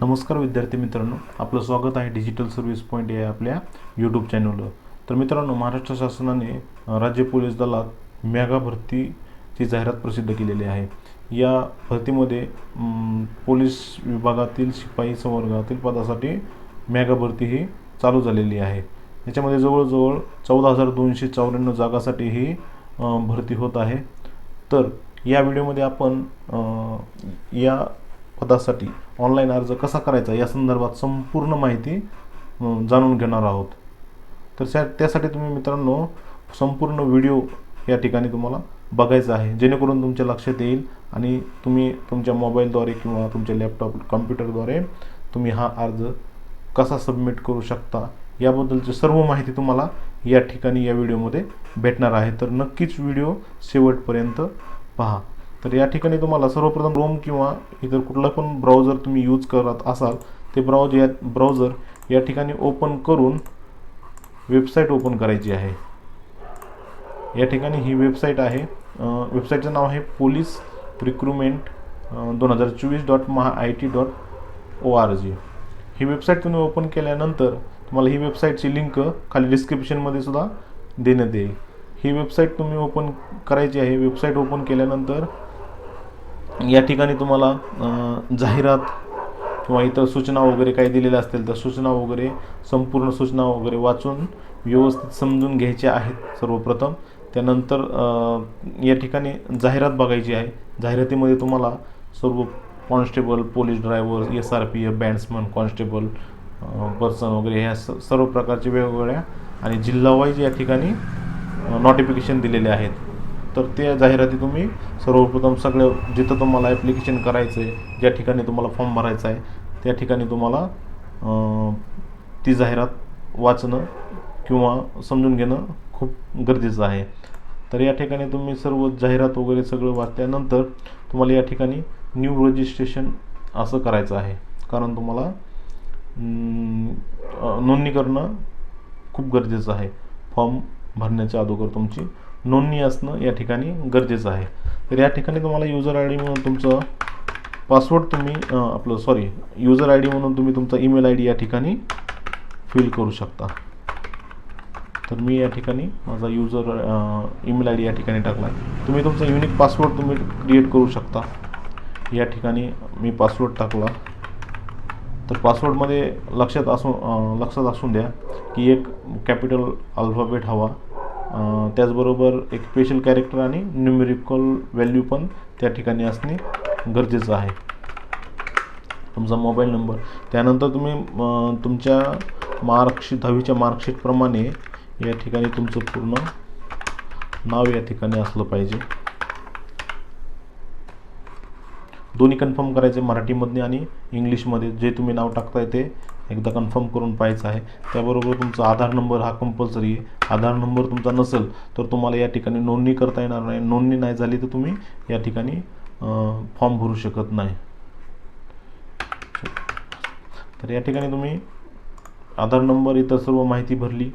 नमस्कार विद्यार्थी मित्रांनो आपलं स्वागत आहे डिजिटल सर्व्हिस पॉईंट या आपल्या यूट्यूब चॅनलवर तर मित्रांनो महाराष्ट्र शासनाने राज्य पोलीस दलात मेगा भरतीची जाहिरात प्रसिद्ध केलेली आहे. या भरतीमध्ये पोलीस विभागातील शिपाई संवर्गातील पदासाठी मेगा भरती ही चालू झालेली आहे. याच्यामध्ये जवळजवळ चौदा हजार दोनशे चौऱ्याण्णव जागासाठी ही भरती होत आहे. तर या व्हिडिओमध्ये आपण या पदासाठी ऑनलाईन अर्ज कसा करायचा या संदर्भात संपूर्ण माहिती जाणून घेणार आहोत. तर त्या त्यासाठी तुम्ही मित्रांनो संपूर्ण व्हिडिओ या ठिकाणी तुम्हाला बघायचा आहे. जेणेकरून तुमच्या लक्षात येईल आणि तुम्ही तुमच्या मोबाईलद्वारे किंवा तुमच्या लॅपटॉप कम्प्युटरद्वारे तुम्ही हा अर्ज कसा सबमिट करू शकता याबद्दलची सर्व माहिती तुम्हाला या ठिकाणी या व्हिडिओमध्ये भेटणार आहे. तर नक्कीच व्हिडिओ शेवटपर्यंत पहा. तर या ठिकाणी तुम्हाला सर्वप्रथम रोम किंवा इतर कुठला पण ब्राउझर तुम्ही यूज करत असाल ते ब्राउज या ब्राउझर या ठिकाणी ओपन करून वेबसाईट ओपन करायची आहे. या ठिकाणी ही वेबसाईट आहे. वेबसाईटचं नाव आहे पोलीस रिक्रुटमेंट दोन हजार चोवीस dot Maha I T dot O R G. He website तुम्ही ओपन केल्यानंतर तुम्हाला ही वेबसाईटची लिंक खाली डिस्क्रिप्शनमध्ये सुद्धा देण्यात येईल. ही वेबसाईट तुम्ही ओपन करायची आहे. वेबसाईट ओपन केल्यानंतर या ठिकाणी तुम्हाला जाहिरात किंवा इतर सूचना वगैरे काही दिलेल्या असतील तर सूचना वगैरे संपूर्ण सूचना वगैरे वाचून व्यवस्थित समजून घ्यायच्या आहेत सर्वप्रथम. त्यानंतर या ठिकाणी जाहिरात बघायची आहे. जाहिरातीमध्ये तुम्हाला सर्व constable police driver S R P F bandsman constable person वगैरे ह्या स सर्व प्रकारचे वेगवेगळ्या आणि जिल्हावाईज या ठिकाणी नोटिफिकेशन दिलेले आहेत. तर त्या जाहिराती तुम्ही सर्वप्रथम सगळं जिथं तुम्हाला ॲप्लिकेशन करायचं आहे ज्या ठिकाणी तुम्हाला फॉर्म भरायचा आहे त्या ठिकाणी तुम्हाला ती जाहिरात वाचणं किंवा समजून घेणं खूप गरजेचं आहे. तर या ठिकाणी तुम्ही सर्व जाहिरात वगैरे सगळं वाचल्यानंतर तुम्हाला या ठिकाणी न्यू रजिस्ट्रेशन असं करायचं आहे. कारण तुम्हाला नोंदणी करणं खूप गरजेचं आहे. फॉर्म भरण्याच्या अगोदर तुमची नोंदणी असणं या ठिकाणी गरजेचं आहे. तर या ठिकाणी तुम्हाला युजर आय डी म्हणून तुमचं पासवर्ड तुम्ही आपलं सॉरी युजर आय डी म्हणून तुम्ही तुमचा ईमेल आय डी या ठिकाणी फिल करू शकता. तर मी या ठिकाणी माझा युजर ईमेल आय डी या ठिकाणी टाकला आहे तुम्ही तुमचा युनिक पासवर्ड तुम्ही क्रिएट करू शकता. या ठिकाणी मी पासवर्ड टाकला. तर पासवर्डमध्ये लक्षात असू लक्षात असून द्या की एक कॅपिटल अल्फाबेट हवा. त्याचबरोबर एक स्पेशल कॅरेक्टर आणि न्युमेरिकल व्हॅल्यू पण त्या ठिकाणी असणे गरजेचं आहे. तुमचा मोबाईल नंबर त्यानंतर तुम्ही तुमच्या मार्कशीट दहावीच्या मार्कशीटप्रमाणे या ठिकाणी तुमचं पूर्ण नाव या ठिकाणी असलं पाहिजे. दोन्ही कन्फर्म करायचे मराठीमधने आणि इंग्लिशमध्ये जे तुम्ही नाव टाकताय ते एकदा कन्फर्म करून पाहायचं आहे. त्याबरोबर तुमचा आधार नंबर हा कंपल्सरी आहे. आधार नंबर तुमचा नसेल तर तुम्हाला या ठिकाणी नोंदणी करता येणार नाही. नोंदणी नाही झाली तर तुम्ही या ठिकाणी फॉर्म भरू शकत नाही. तर या ठिकाणी तुम्ही आधार नंबर इतर सर्व माहिती भरली.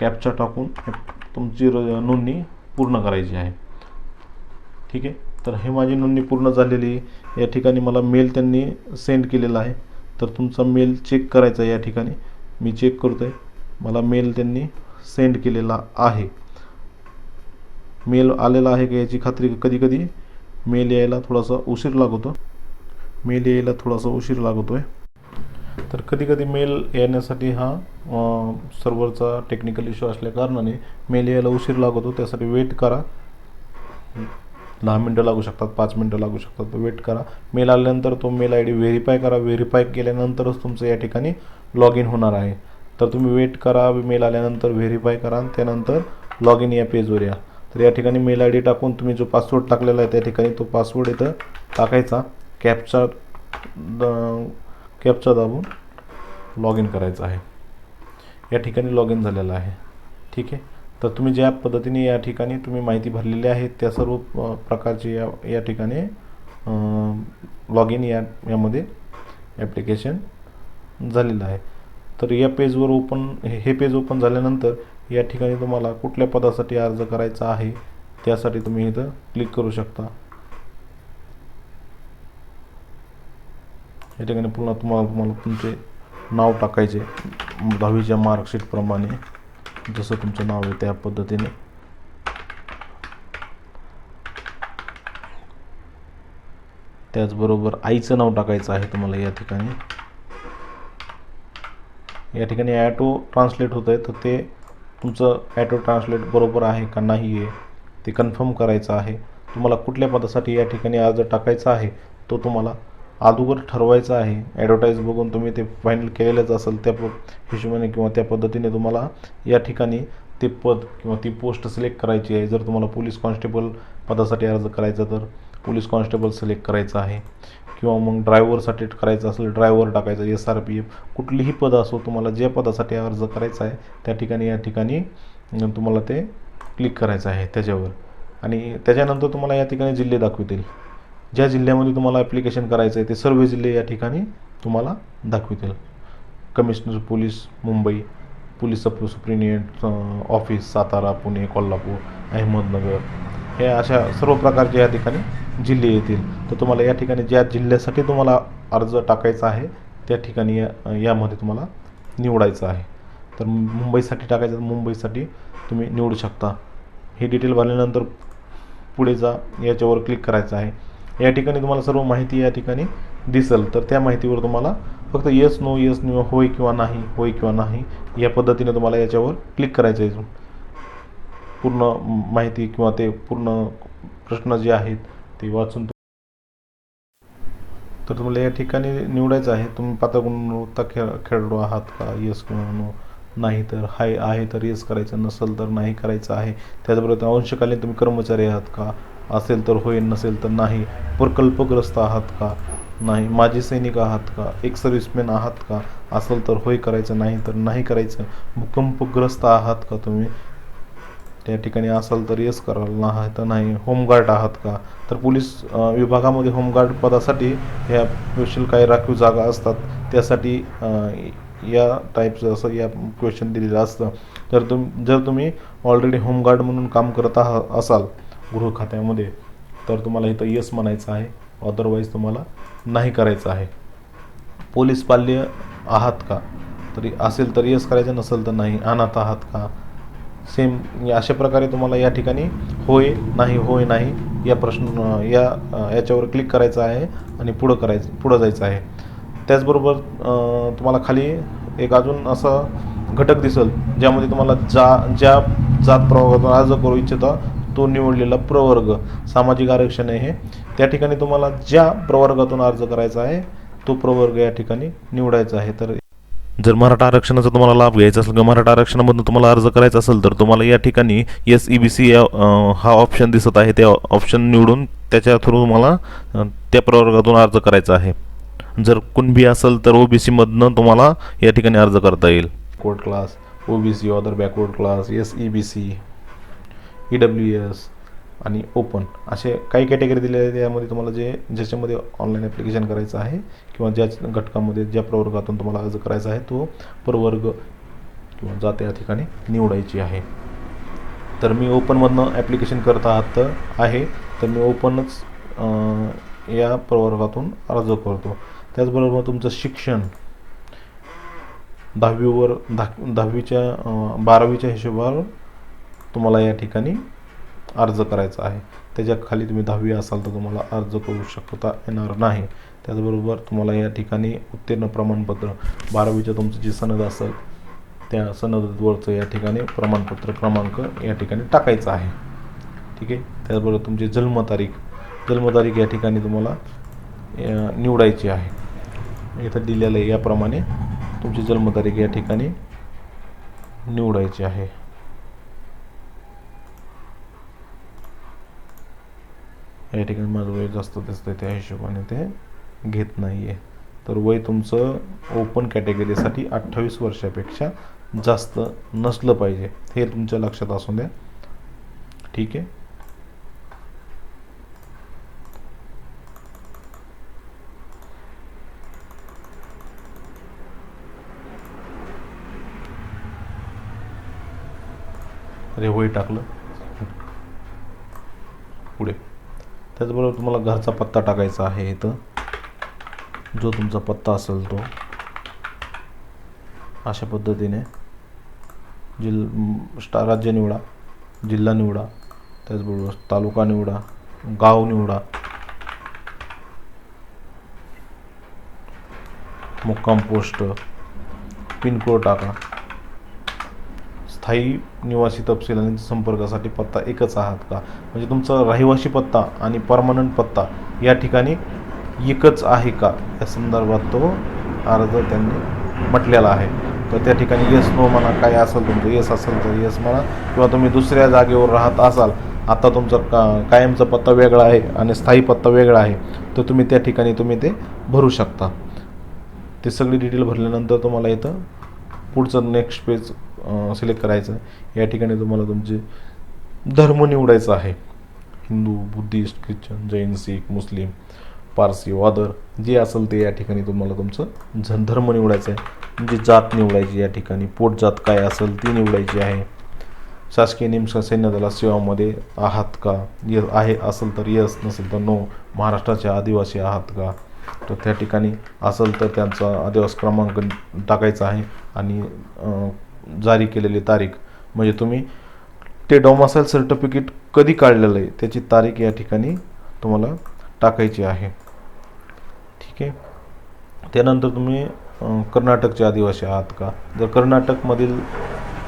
कॅपचा टाकून तुमची र नोंदणी पूर्ण करायची आहे. ठीक आहे? तर हे माझी नोंदणी पूर्ण झालेली आहे. या ठिकाणी मला मेल त्यांनी सेंड केलेला आहे. तर तुमचा मेल चेक करायचा आहे या ठिकाणी. मी चेक करतो आहे मला मेल त्यांनी सेंड केलेला आहे. मेल आलेला आहे का याची खात्री कधी कधी मेल यायला थोडासा उशीर लागतो. मेल यायला थोडासा उशीर लागतो आहे तर कधी कधी मेल येण्यासाठी हा सर्वरचा सर्व्हरचा टेक्निकल इश्यू असल्या कारणाने मेल यायला उशीर लागतो. त्यासाठी वेट करा. दहा मिनटं लागू शकतात पाच मिनटं लागू शकतात. वेट करा. मेल आल्यानंतर तो मेल आय डी व्हेरीफाय करा. व्हेरीफाय केल्यानंतरच तुमचं या ठिकाणी लॉग इन होणार आहे. तर तुम्ही वेट करा मेल आल्यानंतर व्हेरीफाय करा आणि त्यानंतर लॉग इन या पेजवर या. तर या ठिकाणी मेल आय डी टाकून तुम्ही जो पासवर्ड टाकलेला आहे त्या ठिकाणी तो पासवर्ड इथं टाकायचा. कॅपचा द कॅपचा दाबून लॉग इन करायचं आहे. या ठिकाणी लॉग इन झालेलं आहे. ठीक आहे? तर तुम्ही ज्या पद्धतीने या ठिकाणी तुम्ही माहिती भरलेली आहे त्या सर्व प्रकारची प्रकारचे या या ठिकाणी लॉग इन या यामध्ये ॲप्लिकेशन झालेलं आहे. तर या पेजवर ओपन हे हे पेज ओपन झाल्यानंतर या ठिकाणी तुम्हाला कुठल्या पदासाठी अर्ज करायचा आहे त्यासाठी तुम्ही इथं क्लिक करू शकता. या ठिकाणी पुन्हा तुम्हाला तुम्हाला तुमचे नाव टाकायचे दहावीच्या मार्कशीटप्रमाणे जसं तुमचं नाव आहे त्या पद्धतीने. त्याचबरोबर आईचं नाव टाकायचं आहे तुम्हाला या ठिकाणी. या ठिकाणी ॲटो ट्रान्सलेट होतं आहे तर ते तुमचं ॲटो ट्रान्सलेट बरोबर आहे का नाही आहे ते कन्फर्म करायचं आहे. तुम्हाला कुठल्या पदासाठी या ठिकाणी अर्ज टाकायचा आहे तो तुम्हाला अगोदर ठरवायचं आहे. ॲडव्हर्टाईज बघून तुम्ही ते फायनल केलेलंच असेल त्या प हिशोबाने किंवा त्या पद्धतीने तुम्हाला या ठिकाणी ते पद किंवा ती पोस्ट सिलेक्ट करायची आहे. जर तुम्हाला पोलीस कॉन्स्टेबल पदासाठी अर्ज करायचा तर पोलीस कॉन्स्टेबल सिलेक्ट करायचं आहे. किंवा मग ड्रायव्हरसाठी करायचं असेल ड्रायव्हर टाकायचं एस आर पी एफ कुठलीही पद असो तुम्हाला ज्या पदासाठी अर्ज करायचा आहे त्या ठिकाणी या ठिकाणी तुम्हाला ते क्लिक करायचं आहे त्याच्यावर. आणि त्याच्यानंतर तुम्हाला या ठिकाणी जिल्हे दाखवतील. ज्या जिल्ह्यामध्ये तुम्हाला ॲप्लिकेशन करायचं आहे ते सर्व जिल्हे या ठिकाणी तुम्हाला दाखवतील. Commissioner police Mumbai police sub superintendent office Satara Pune Kolhapur Ahmednagar हे अशा सर्व प्रकारचे या ठिकाणी जिल्हे येतील. तर तुम्हाला या ठिकाणी ज्या जिल्ह्यासाठी तुम्हाला अर्ज टाकायचा आहे त्या ठिकाणी या यामध्ये तुम्हाला निवडायचं आहे. तर मुंबईसाठी टाकायचं तर मुंबईसाठी तुम्ही निवडू शकता. हे डिटेल भरल्यानंतर पुढे जा याच्यावर क्लिक करायचं आहे. या ठिकाणी तुम्हाला सर्व माहिती या ठिकाणी दिसेल. तर त्या माहितीवर तुम्हाला फक्त येस नो येस नो होय किंवा नाही होय किंवा नाही या पद्धतीने तुम्हाला याच्यावर क्लिक करायचं आहे. पूर्ण माहिती किंवा ते पूर्ण प्रश्न जे आहेत ते वाचून तर तुम्हाला या ठिकाणी निवडायचं आहे. तुम्ही पात्र गुणवत्ता खेळ खेळाडू आहात का? येस किंवा नो नाही तर हाय आहे तर येस करायचं. नसेल तर नाही करायचं आहे. त्याचबरोबर अंशकालीन तुम्ही कर्मचारी आहात का? असेल तर होय नसेल तर नाही. प्रकल्पग्रस्त आहात का? नाही. माजी सैनिक आहात का? एक सर्व्हिसमॅन आहात का? असेल तर होय करायचं नाही तर नाही करायचं. भूकंपग्रस्त आहात का तुम्ही? त्या ठिकाणी असाल तर येस कराल नाही तर नाही. होमगार्ड आहात का? तर पोलीस विभागामध्ये होमगार्ड पदासाठी ह्या स्पेशल काही राखीव जागा असतात. त्यासाठी या टाईपचं असं या क्वेश्चन दिलेलं असतं. तर तुम जर तुम्ही ऑलरेडी होमगार्ड म्हणून काम करत आहात असाल गृह खात्यामध्ये तर तुम्हाला इथं येस म्हणायचं आहे. अदरवाईज तुम्हाला नाही करायचं आहे. पोलीस पाल्य आहात का? तरी असेल तर येस करायचं नसेल तर नाही. अनाथ आहात का? सेम अशा प्रकारे तुम्हाला या ठिकाणी होय नाही होय नाही या प्रश्न या याच्यावर क्लिक करायचं आहे आणि पुढं करायचं पुढं जायचं आहे. त्याचबरोबर तुम्हाला खाली एक अजून असं घटक दिसेल ज्यामध्ये तुम्हाला जा ज्या जात प्रवर्गातून अर्ज करू इच्छिता तो निवडलेला प्रवर्ग सामाजिक आरक्षण आहे हे. त्या ठिकाणी तुम्हाला ज्या प्रवर्गातून अर्ज करायचा आहे तो प्रवर्ग या ठिकाणी निवडायचा आहे. तर जर मराठा आरक्षणाचा तुम्हाला लाभ घ्यायचा असेल किंवा मराठा आरक्षणामधून तुम्हाला अर्ज करायचा असेल तर तुम्हाला या ठिकाणी एस ई बी सी या हा ऑप्शन दिसत आहे. त्या ऑप्शन निवडून त्याच्या थ्रू तुम्हाला त्या प्रवर्गातून अर्ज करायचा आहे. जर कुणबी असेल तर ओबीसी मधनं तुम्हाला या ठिकाणी अर्ज करता येईल. Code class OBC other backward class S E B C E W S आणि ओपन असे काही कॅटेगरी दिलेले आहेत. त्यामध्ये तुम्हाला जे ज्याच्यामध्ये ऑनलाईन ॲप्लिकेशन करायचं आहे किंवा ज्या घटकामध्ये ज्या प्रवर्गातून तुम्हाला अर्ज करायचा आहे तो प्रवर्ग किंवा जात या ठिकाणी निवडायची आहे. तर मी ओपनमधनं ॲप्लिकेशन करत आहात तर आहे तर मी ओपनच या प्रवर्गातून अर्ज करतो. त्याचबरोबर तुमचं शिक्षण दहावीवर दहा दहावीच्या बारावीच्या हिशोबावर तुम्हाला या ठिकाणी अर्ज करायचा आहे. त्याच्याखाली तुम्ही दहावी असाल तर तुम्हाला अर्ज करू शकता येणार नाही. त्याचबरोबर तुम्हाला या ठिकाणी उत्तीर्ण प्रमाणपत्र बारावीचं तुमचं जे सनद असेल त्या सनदवरचं या ठिकाणी प्रमाणपत्र क्रमांक या ठिकाणी टाकायचा आहे. ठीक आहे? त्याचबरोबर तुमची जन्मतारीख जन्मतारीख या ठिकाणी तुम्हाला निवडायची आहे. इथं दिलेलं आहे याप्रमाणे तुमची जन्मतारीख या ठिकाणी निवडायची आहे. या ठिकाणी माझं वय जास्त आहे त्या हिशोबाने ते घेत नाही आहे तर वय तुमचं ओपन कॅटेगरीसाठी अठ्ठावीस वर्षापेक्षा जास्त नसलं पाहिजे. हे तुमच्या लक्षात असून द्या. ठीक आहे? अरे वय टाकलं. पुढे. त्याचबरोबर तुम्हाला घरचा पत्ता टाकायचा आहे इथं. जो तुमचा पत्ता असेल तो. अशा पद्धतीने जिल स्टा राज्य निवडा जिल्हा निवडा त्याचबरोबर तालुका निवडा गाव निवडा मुक्काम पोस्ट पिनकोड टाका. स्थायी निवासी तपशील आणि संपर्कासाठी पत्ता एकच आहात का? म्हणजे तुमचा रहिवासी पत्ता आणि परमनंट पत्ता या ठिकाणी एकच आहे का? या संदर्भात तो अर्ज त्यांनी म्हटलेला आहे. तर त्या ठिकाणी येस नो म्हणा काय असेल तुमचं येस असेल तर येस म्हणा. किंवा तुम्ही दुसऱ्या जागेवर राहत असाल आता तुमचा का कायमचा पत्ता वेगळा आहे आणि स्थायी पत्ता वेगळा आहे तर तुम्ही त्या ठिकाणी तुम्ही ते भरू शकता. ते सगळी डिटेल भरल्यानंतर तुम्हाला इथं पुढचं नेक्स्ट पेज सिलेक्ट करायचं. या ठिकाणी तुम्हाला तुमचे धर्म निवडायचा आहे. Hindu Buddhist Christian Jain Sikh Muslim Parsi whether जे असेल ते या ठिकाणी तुम्हाला तुमचं झ धर्म निवडायचं आहे. म्हणजे जात निवडायची या ठिकाणी. पोट जात काय असेल ती निवडायची आहे. शासकीय निमशा सैन्यदला सेवामध्ये आहात का? ये आहे असेल तर यस नसेल तर नो महाराष्ट्राचे आदिवासी आहात का? तर त्या ठिकाणी असेल तर त्यांचा आदिवास क्रमांक टाकायचा आहे. आणि जारी केलेली तारीख. म्हणजे तुम्ही ते डॉमासाईल सर्टिफिकेट कधी काढलेलं आहे त्याची तारीख या ठिकाणी तुम्हाला टाकायची आहे. ठीक आहे? त्यानंतर तुम्ही कर्नाटकचे आदिवासी आहात का? जर कर्नाटकमधील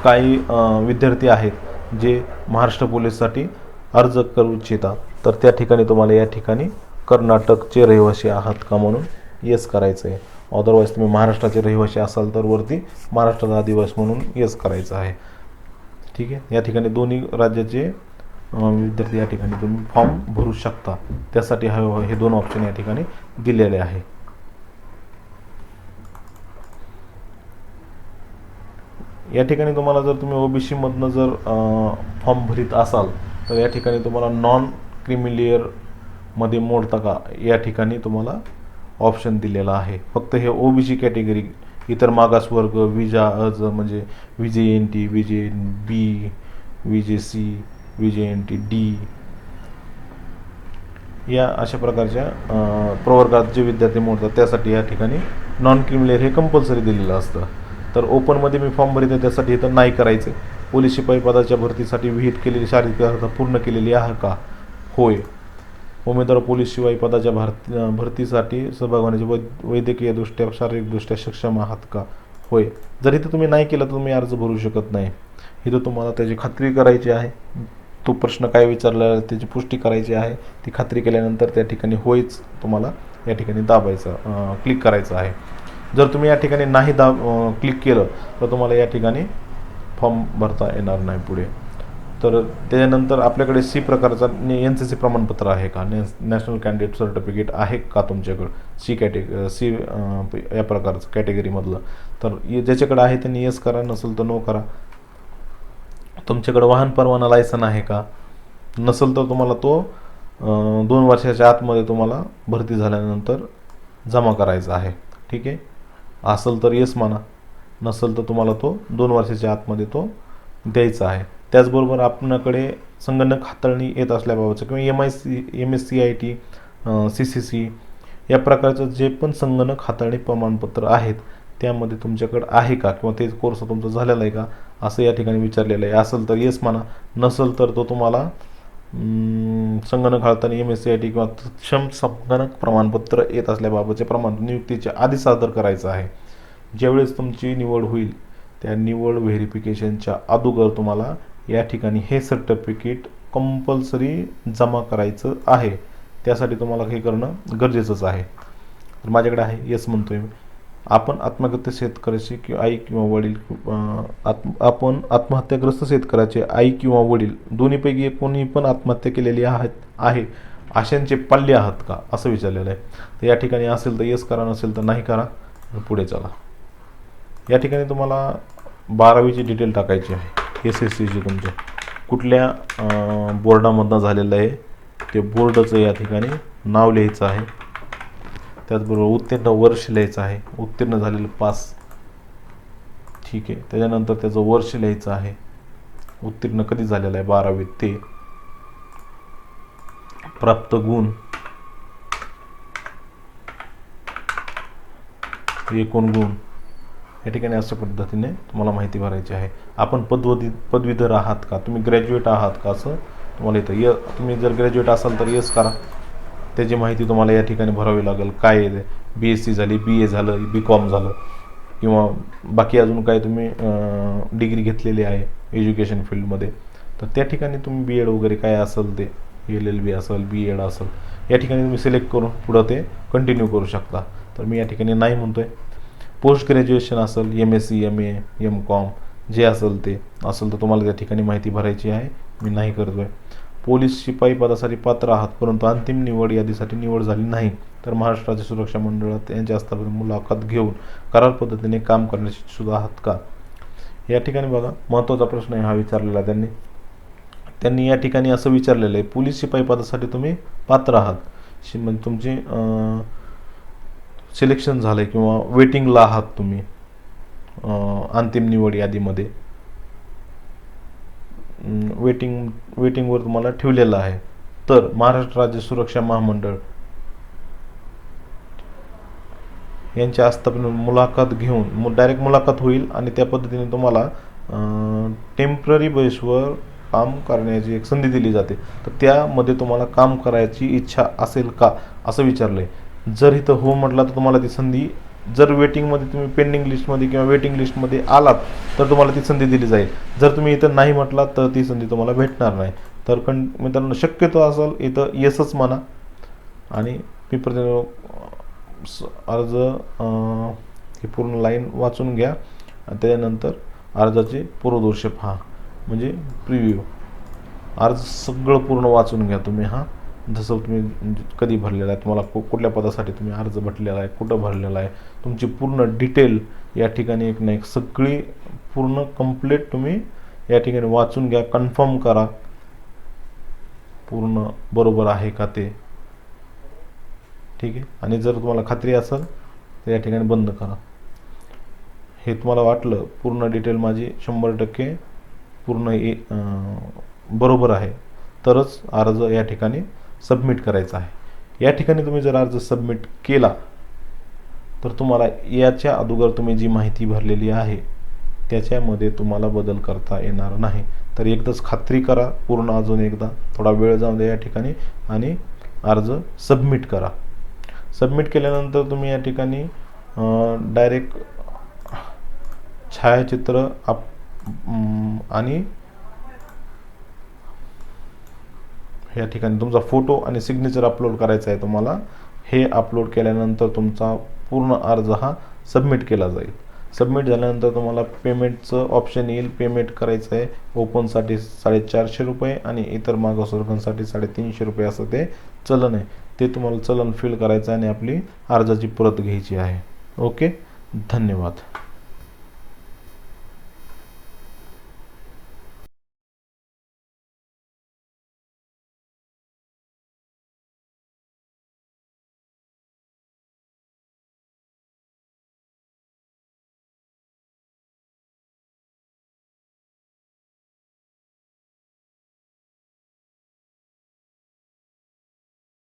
काही विद्यार्थी आहेत जे महाराष्ट्र पोलीससाठी अर्ज करू इच्छिता तर त्या ठिकाणी तुम्हाला या ठिकाणी कर्नाटकचे रहिवासी आहात का म्हणून येस करायचं आहे अदरवाईज तुम्ही महाराष्ट्राचे रहिवासी असाल तर वरती महाराष्ट्राचा आदिवासी म्हणून येस करायचं आहे. ठीक आहे? या ठिकाणी दोन्ही राज्याचे विद्यार्थी या ठिकाणी तुम्ही फॉर्म भरू शकता. त्यासाठी हा हे दोन ऑप्शन या ठिकाणी दिलेले आहे. या ठिकाणी तुम्हाला जर तुम्ही ओबीसीमधनं जर फॉर्म भरीत असाल तर या ठिकाणी तुम्हाला नॉन क्रिमिलियरमध्ये मोडता का? या ठिकाणी तुम्हाला ऑप्शन दिलेला आहे. फक्त हे ओबीसी कॅटेगरी इतर मागासवर्ग विजा अर्ज म्हणजे V J N T V J N B V J C V J N T D या अशा प्रकारच्या प्रवर्गात जे विद्यार्थी मोडतात त्यासाठी या ठिकाणी नॉन क्रिमिलेअर हे कंपल्सरी दिलेलं असतं. तर ओपनमध्ये मी फॉर्म भरित त्यासाठी इथं नाही करायचं. पोलीस शिपाई पदाच्या भरतीसाठी विहित केलेली शारीरिक अर्थ पूर्ण केलेली आहे का? होय. उमेदवार पोलीस शिवाय पदाच्या भारती भरतीसाठी सहभाग होण्याचे वै वैद्यकीयदृष्ट्या शारीरिकदृष्ट्या सक्षम आहात का? होय. जर इथं तुम्ही नाही केलं तर तुम्ही अर्ज भरू शकत नाही. इथं तुम्हाला त्याची खात्री करायची आहे. तो प्रश्न काय विचारला त्याची पुष्टी करायची आहे ती खात्री केल्यानंतर त्या ठिकाणी होयच तुम्हाला या ठिकाणी दाबायचं क्लिक करायचं आहे. जर तुम्ही या ठिकाणी नाही दाब क्लिक केलं तर तुम्हाला या ठिकाणी फॉर्म भरता येणार नाही पुढे. तर त्याच्यानंतर आपल्याकडे सी प्रकारचा एन सी सी प्रमाणपत्र आहे का? नॅ नॅशनल कॅन्डिडेट सर्टिफिकेट आहे का तुमच्याकडं? सी कॅटेग सी या प्रकारचं कॅटेगरीमधलं तर ये- ज्याच्याकडे आहे त्यांनी येस करा नसेल तर नो करा. तुमच्याकडं वाहन परवाना लायसन आहे का? नसेल तर तुम्हाला तो दोन वर्षाच्या आतमध्ये तुम्हाला भरती झाल्यानंतर जमा करायचा आहे. ठीक आहे? असेल तर येस म्हणा. नसेल तर तुम्हाला तो दोन वर्षाच्या आतमध्ये तो द्यायचा आहे. त्याचबरोबर आपणाकडे संगणक हाताळणी येत असल्याबाबतचं किंवा M I C M S C I T C C C या प्रकारचं जे पण संगणक हाताळणी प्रमाणपत्र आहेत त्यामध्ये तुमच्याकडं आहे का? किंवा ते कोर्स तुमचा झालेला आहे का? असं या ठिकाणी विचारलेलं आहे. असेल तर येस म्हणा नसेल तर तो तुम्हाला संगणक हाताळणी M S C I T किंवा सक्षम संगणक प्रमाणपत्र येत असल्याबाबतचे प्रमाण नियुक्तीच्या आधी सादर करायचं आहे. ज्यावेळेस तुमची निवड होईल त्या निवड व्हेरिफिकेशनच्या अगोदर तुम्हाला या ठिकाणी हे सर्टिफिकेट कंपल्सरी जमा करायचं आहे. त्यासाठी तुम्हाला हे करणं गरजेचंच आहे. तर माझ्याकडे आहे येस म्हणतोय मी. आपण आत्महत्या शेतकऱ्याची किंवा आई किंवा वडील आत्म आपण आत्महत्याग्रस्त शेतकऱ्याचे आई किंवा वडील दोन्हीपैकी कोणी पण आत्महत्या केलेली आहेत आहे अशांचे पाल्य आहात का? असं विचारलेलं आहे. तर या ठिकाणी असेल तर येस करा नसेल तर नाही करा. पुढे चला. या ठिकाणी तुम्हाला बारावीची डिटेल टाकायची आहे. एस एस सीचे तुमच्या कुठल्या बोर्डामधनं झालेलं आहे ते बोर्डाचं या ठिकाणी नाव लिहायचं आहे. त्याचबरोबर उत्तीर्ण वर्ष लिहायचं आहे. उत्तीर्ण झालेलं पास. ठीक आहे. त्याच्यानंतर त्याचं वर्ष लिहायचं आहे. उत्तीर्ण कधी झालेलं आहे? बारावीत ते. प्राप्त गुण. एकूण गुण. या ठिकाणी अशा पद्धतीने तुम्हाला माहिती भरायची आहे. आपण पदवधी पदवीधर आहात का? तुम्ही ग्रॅज्युएट आहात का असं तुम्हाला इथं य तुम्ही जर ग्रॅज्युएट असाल तर यस करा. त्याची माहिती तुम्हाला या ठिकाणी भरावी लागेल. काय आहे बी एस सी झाली बी ए झालं बी कॉम झालं. किंवा बाकी अजून काय तुम्ही डिग्री घेतलेली आहे एज्युकेशन फील्डमध्ये तर त्या ठिकाणी तुम्ही बी एड वगैरे काय असेल ते एल एल बी असेल बी एड असेल या ठिकाणी तुम्ही सिलेक्ट करून पुढं ते कंटिन्यू करू शकता. तर मी या ठिकाणी नाही म्हणतो आहे पोस्ट ग्रॅज्युएशन असेल M S C M A M com जे असेल ते. असेल तर तुम्हाला त्या ठिकाणी माहिती भरायची आहे. मी नाही करतो आहे पोलीस शिपाई पदासाठी पात्र आहात परंतु अंतिम निवड यादीसाठी निवड झाली नाही. तर महाराष्ट्र राज्य सुरक्षा मंडळात यांच्या हस्तावर मुलाखत घेऊन करार पद्धतीने काम करण्याची सुद्धा आहात का? या ठिकाणी बघा महत्त्वाचा प्रश्न आहे हा विचारलेला त्यांनी. त्यांनी या ठिकाणी असं विचारलेलं आहे पोलीस शिपाई पदासाठी तुम्ही पात्र आहात. शि म्हणजे तुमचे सिलेक्शन झालं आहे किंवा वेटिंगला आहात तुम्ही अंतिम निवड यादीमध्ये? वेटिंग वेटिंगवर तुम्हाला ठेवलेलं आहे. तर महाराष्ट्र राज्य सुरक्षा महामंडळ यांच्या आस्थापन मुलाखत घेऊन डायरेक्ट मुलाखत होईल आणि त्या पद्धतीने तुम्हाला टेंपररी बेसवर काम करण्याची एक संधी दिली जाते. तर त्यामध्ये तुम्हाला काम करायची इच्छा असेल का? असं विचारलं आहे जर इथं हो म्हटला तर तुम्हाला ती संधी जर वेटिंगमध्ये तुम्ही पेंडिंग लिस्टमध्ये किंवा वेटिंग लिस्टमध्ये आलात तर तुम्हाला ती संधी दिली जाईल. जर तुम्ही इथं नाही म्हटलात तर ती संधी तुम्हाला भेटणार नाही. तर कण मित्रांनो शक्यतो असेल इथं येसच म्हणा. आणि मी प्रति स- अर्ज ही पूर्ण लाईन वाचून घ्या. आणि त्याच्यानंतर अर्जाचे पूर्वदोष पहा. म्हणजे प्रिव्ह्यू अर्ज सगळं पूर्ण वाचून घ्या तुम्ही हा. जसं तुम्ही कधी भरलेला आहे तुम्हाला कु कुठल्या पदासाठी तुम्ही अर्ज भरलेला आहे कुठं भरलेला आहे तुमची पूर्ण डिटेल या ठिकाणी एक ना एक सगळी पूर्ण कंप्लीट तुम्ही या ठिकाणी वाचून घ्या कन्फर्म करा. पूर्ण बरोबर आहे का ते? ठीक आहे? आणि जर तुम्हाला खात्री असेल तर या ठिकाणी बंद करा. हे तुम्हाला वाटलं पूर्ण डिटेल माझी शंभर टक्के पूर्ण ए बरोबर आहे. तरच अर्ज या ठिकाणी सबमिट करायचा आहे. या ठिकाणी तुम्ही जर अर्ज सबमिट केला तर तुम्हाला याच्या अगोदर तुम्ही जी माहिती भरलेली आहे त्याच्यामध्ये तुम्हाला बदल करता येणार नाही. तर एकदाच खात्री करा पूर्ण अजून एकदा थोडा वेळ जाऊ द्या या ठिकाणी आणि अर्ज सबमिट करा. सबमिट केल्यानंतर तुम्ही या ठिकाणी डायरेक्ट छायाचित्र आप आणि या ठिकाणी तुमचा फोटो आणि सिग्नेचर अपलोड करायचा आहे तुम्हाला. हे अपलोड केल्यानंतर तुमचा पूर्ण अर्ज हा सबमिट केला जाईल. सबमिट झाल्यानंतर तुम्हाला पेमेंटचं ऑप्शन येईल. पेमेंट करायचं आहे ओपनसाठी साडेचारशे रुपये आणि इतर मागासवर्गांसाठी साडेतीनशे रुपये असं ते चलन आहे. ते तुम्हाला चलन फिल करायचं आहे आणि आपली अर्जाची परत घ्यायची आहे. ओके धन्यवाद.